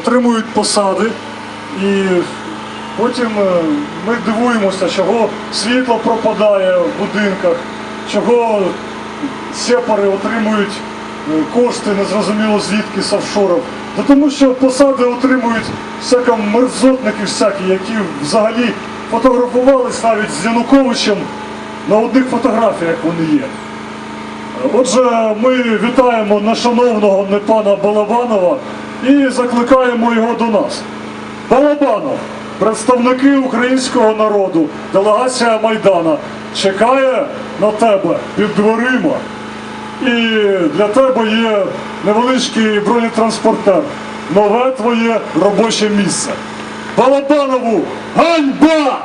отримують посади, і потім е, ми дивуємося, чого світло пропадає в будинках, чого сепари отримують е, кошти незрозуміло звідки з офшорів. Та тому що посади отримують всяко мерзотники всякі, які взагалі фотографувались навіть з Януковичем на одних фотографіях вони є. Отже, ми вітаємо нашановного пана Балабанова і закликаємо його до нас. Балабанов, представники українського народу, делегація Майдана чекає на тебе під дверима. І для тебе є невеличкий бронетранспортер. Нове твоє робоче місце. Балабанову ганьба!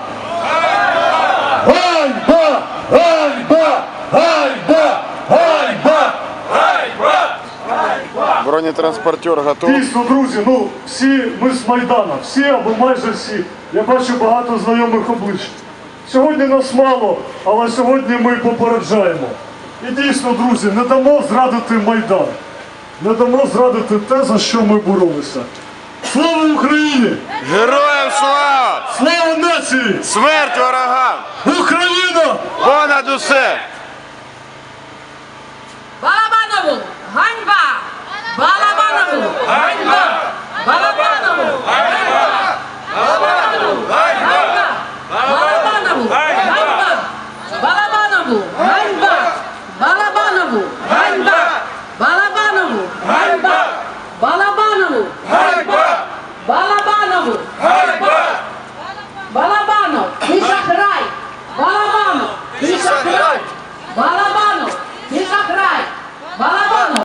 Ганьба! Ганьба! Ганьба! Бронетранспортер готов. Дійсно, друзі, ну всі ми з Майдана, всі або майже всі. Я бачу багато знайомих облич. Сьогодні нас мало, але сьогодні ми попереджаємо. І дійсно, друзі, не дамо зрадити Майдан. Не дамо зрадити те, за що ми боролися. Слава Україні! Героям слава! Слава нації! Смерть ворогам! Україна! Понад усе! Alabama! Hey!